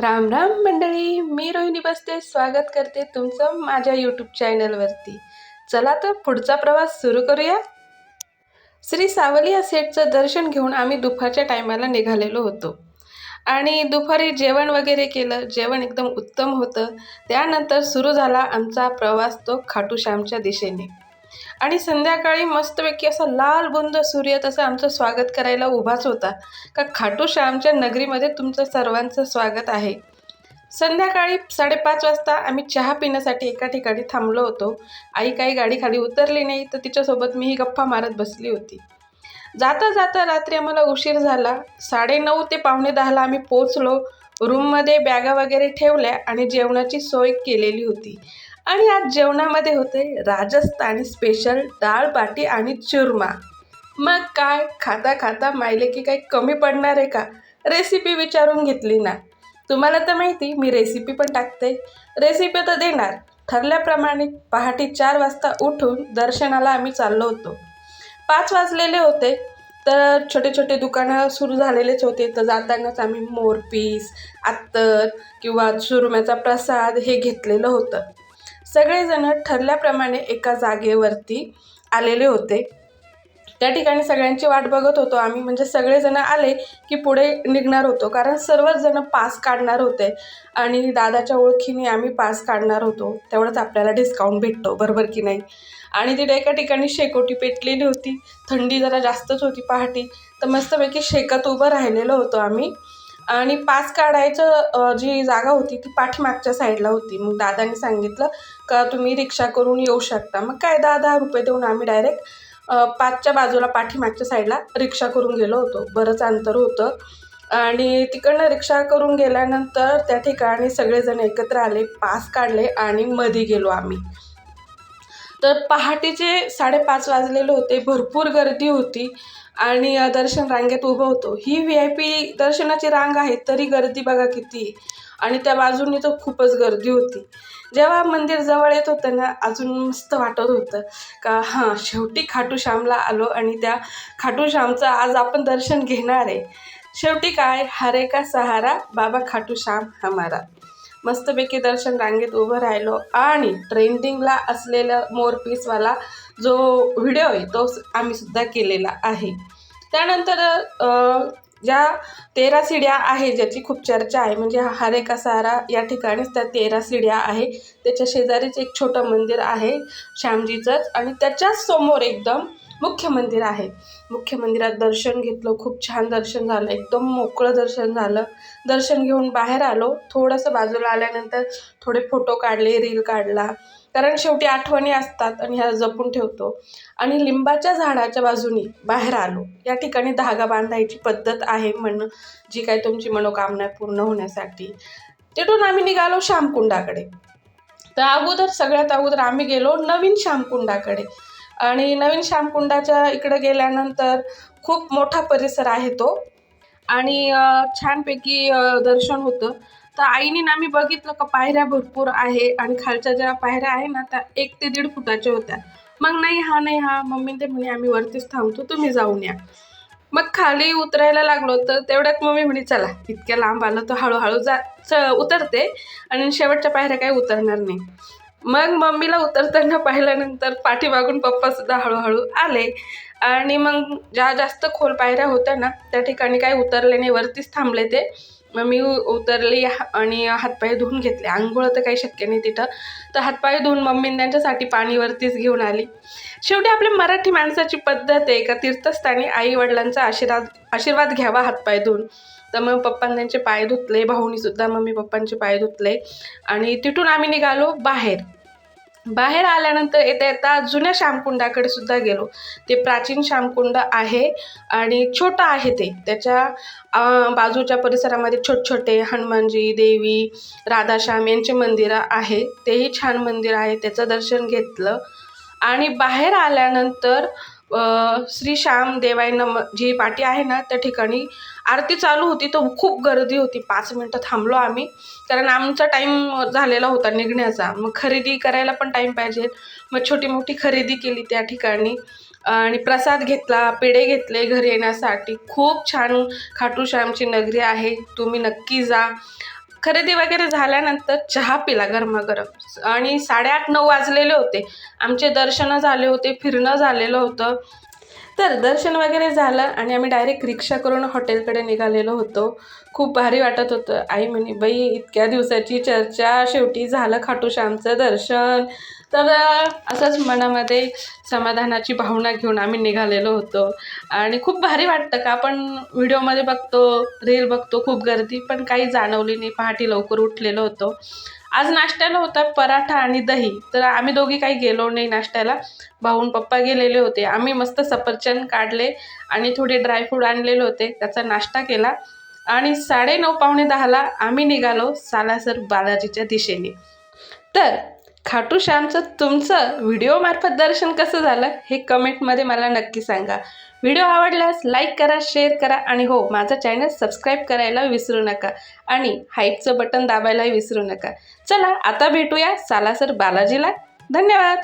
राम राम मंडळी मी रोहिणी बसते. स्वागत करते तुमचं माझ्या यूट्यूब चॅनलवरती चला तर पुढचा प्रवास सुरू करूया. श्री सावली या सेटचं दर्शन घेऊन आम्ही दुपारच्या टायमाला निघालेलो होतो. आणि दुपारी जेवण वगैरे केलं. जेवण एकदम उत्तम होतं. त्यानंतर सुरू झाला आमचा प्रवास तो खाटूश्यामच्या दिशेने. आणि संध्याकाळी मस्तपैकी असा लाल बुंद सूर्य तसं आमचं स्वागत करायला उभाच होता. का खाटूश्यामच्या नगरीमध्ये तुमचं सर्वांचं स्वागत आहे. संध्याकाळी साडेपाच वाजता आम्ही चहा पिण्यासाठी एका ठिकाणी थांबलो होतो. आई काही गाडी खाली उतरली नाही तर तिच्यासोबत मीही गप्पा मारत बसली होती. जाता जाता रात्री आम्हाला उशीर झाला. साडेनऊ ते पावणे दहाला आम्ही पोचलो रूममध्ये बॅगा वगैरे ठेवल्या आणि जेवणाची सोय केलेली होती. आणि आज जेवणामध्ये होते राजस्थानी स्पेशल डाळ बाटी आणि चुरमा. मग काय? खाता खाता मायले की काही कमी पडणार आहे का? रेसिपी विचारून घेतली ना. तुम्हाला तर माहिती मी रेसिपी पण टाकते. रेसिपी तर देणार. ठरल्याप्रमाणे पहाटे चार वाजता उठून दर्शनाला आम्ही चाललो होतो. पाच वाजलेले होते तर छोटे छोटे दुकानं सुरू झालेलेच होते. तर जातानाच आम्ही मोरपीस अत्तर किंवा चुरम्याचा प्रसाद हे घेतलेलं होतं. सगळेजण ठरल्याप्रमाणे एका जागेवरती आलेले होते. त्या ठिकाणी सगळ्यांची वाट बघत होतो आम्ही. म्हणजे सगळेजण आले की पुढे निघणार होतो. कारण सर्वच जण पास काढणार होते. आणि दादाच्या ओळखीने आम्ही पास काढणार होतो. तेवढंच आपल्याला डिस्काउंट भेटतो. बरोबर की नाही? आणि तिथे एका ठिकाणी शेकोटी पेटलेली होती. थंडी जरा जास्तच होती पहाटी. तर मस्तपैकी शेकत उभं राहिलेलो होतो आम्ही. आणि पास काढायचं जी जागा होती ती पाठीमागच्या साईडला होती. मग दादानी सांगितलं का तुम्ही रिक्षा करून येऊ शकता? मग काय दहा दहा रुपये देऊन आम्ही डायरेक्ट पाचच्या बाजूला पाठीमागच्या साईडला रिक्षा करून गेलो होतो. बरंच अंतर होतं. आणि तिकडनं रिक्षा करून गेल्यानंतर त्या ठिकाणी सगळेजण एकत्र आले पास काढले आणि मध्ये गेलो आम्ही. तर पहाटेचे साडेपाच वाजलेले होते. भरपूर गर्दी होती. आणि दर्शन रांगेत उभं होतो. ही व्ही आय पी दर्शनाची रांग आहे तरी गर्दी बघा किती. आहे. आणि त्या बाजूनी तर खूपच गर्दी होती. जेव्हा मंदिर जवळ येत होतं ना अजून मस्त वाटत होतं. का हां शेवटी खाटूश्यामला आलो आणि त्या खाटूश्यामचं आज आपण दर्शन घेणार आहे. शेवटी काय? हरे का सहारा बाबा खाटूश्याम हमारा. मस्तपैकी दर्शन रांगेत उभं राहिलो. आणि ट्रेंडिंगला असलेला मोरपीसवाला जो व्हिडिओ आहे तो आम्ही सुद्धा केलेला आहे. त्यानंतर ज्या तेरा सिड्या आहे ज्याची खूप चर्चा आहे म्हणजे हा हरे का या ठिकाणीच त्या तेरा सिड्या आहे. त्याच्या शेजारीच एक छोटं मंदिर आहे श्यामजीचंच. आणि त्याच्याच समोर एकदम मुख्य मंदिर आहे. मुख्य मंदिरात दर्शन घेतलं खूप छान दर्शन झालं एकदम मोकळं दर्शन झालं. दर्शन घेऊन बाहेर आलो. थोडंसं बाजूला आल्यानंतर थोडे फोटो काढले रील काढला. कारण शेवटी आठवणी असतात आणि ह्या जपून ठेवतो. आणि लिंबाच्या झाडाच्या बाजूनी बाहेर आलो. या ठिकाणी धागा बांधायची पद्धत आहे म्हण जी काही तुमची मनोकामना पूर्ण होण्यासाठी. तिथून आम्ही निघालो श्यामकुंडाकडे. तर अगोदर सगळ्यात अगोदर आम्ही गेलो नवीन श्यामकुंडाकडे. आणि नवीन श्यामकुंडाच्या इकडं गेल्यानंतर खूप मोठा परिसर आहे तो. आणि छानपैकी दर्शन होतं. तर आईने ना मी बघितलं का पायऱ्या भरपूर आहे आणि खालच्या ज्या पायऱ्या आहे ना त्या एक ते दीड फुटाच्या होत्या. मग नाही हा नाही हा मम्मी ते म्हणे आम्ही वरतीच थांबतो तुम्ही जाऊन या. मग खाली उतरायला लागलो तर तेवढ्यात मम्मी म्हणे चला इतक्या लांब आलं तर हळूहळू जा च उतरते आणि शेवटच्या पायऱ्या काही उतरणार नाही. मग मम्मीला उतरताना पाहिल्यानंतर पाठीमागून पप्पासुद्धा हळूहळू आले. आणि मग ज्या जास्त खोल पायऱ्या होत्या ना त्या ठिकाणी काही उतरले नाही वरतीच थांबले ते. मग मी उ- उतरली हा- आणि हातपाय धुवून घेतले. आंघोळ तर काही शक्य नाही तिथं. तर हातपाय धुवून मम्मी त्यांच्यासाठी पाणीवरतीच घेऊन आली. शेवटी आपल्या मराठी माणसाची पद्धत आहे का? तीर्थस्थानी आई वडिलांचा आशीर्वाद आशीर्वाद घ्यावा हातपाय धुवून. तर मग पप्पांनी त्यांचे पाय धुतले भाऊनीसुद्धा मम्मी पप्पांचे पाय धुतले. आणि तिथून आम्ही निघालो बाहेर. बाहेर आल्यानंतर येता येता जुन्या श्यामकुंडाकडे सुद्धा गेलो. ते प्राचीन श्यामकुंड आहे आणि छोटं आहे ते. त्याच्या बाजूच्या परिसरामध्ये छोटे छोटे हनुमानजी देवी राधाश्याम यांचे मंदिरं आहे. तेही छान मंदिर आहे. त्याचं दर्शन घेतलं. आणि बाहेर आल्यानंतर श्री श्याम देवाय नम जी पाटी आहे ना त्या ठिकाणी आरती चालू होती. तर खूप गर्दी होती. पाच मिनटं थांबलो आम्ही. कारण आमचा टाईम झालेला होता निघण्याचा. मग खरेदी करायला पण टाईम पाहिजे. मग छोटी मोठी खरेदी केली त्या ठिकाणी. आणि प्रसाद घेतला पेढे घेतले घरी येण्यासाठी. खूप छान खाटू श्यामची नगरी आहे. तुम्ही नक्की जा. खरेदी वगैरे झाल्यानंतर चहा पिला गरमागरम. आणि साडेआठ नऊ वाजलेले होते. आमचे दर्शनं झाले होते फिरणं झालेलं होतं. तर दर्शन वगैरे झालं आणि आम्ही डायरेक्ट रिक्षा करून हॉटेलकडे निघालेलो होतो. खूप भारी वाटत होतं. आई म्हणे बाई इतक्या दिवसाची चर्चा शेवटी झालं खाटूश्यामचं दर्शन. तर असंच मनामध्ये समाधानाची भावना घेऊन आम्ही निघालेलो होतो. आणि खूप भारी वाटतं का आपण व्हिडिओमध्ये बघतो रील बघतो खूप गर्दी पण काही जाणवली नाही. पहाटे लवकर उठलेलो होतो. आज नाश्त्याला होता पराठा आणि दही. तर आम्ही दोघी काही गेलो नाही नाश्त्याला. भाऊन पप्पा गेलेले होते. आम्ही मस्त सफरचंद काढले आणि थोडे ड्रायफ्रूट आणलेले होते. त्याचा नाश्ता केला. आणि साडेनऊ पावणे दहाला आम्ही निघालो सालासर बालाजीच्या दिशेने. तर खाटू श्यामचं तुमचं व्हिडिओमार्फत दर्शन कसं झालं हे कमेंटमध्ये मला नक्की सांगा. व्हिडिओ आवडल्यास लाईक करा शेअर करा आणि हो माझं चॅनल सबस्क्राईब करायला विसरू नका आणि हाईटचं बटन दाबायलाही विसरू नका. चला आता भेटूया सालासर बालाजीला. धन्यवाद!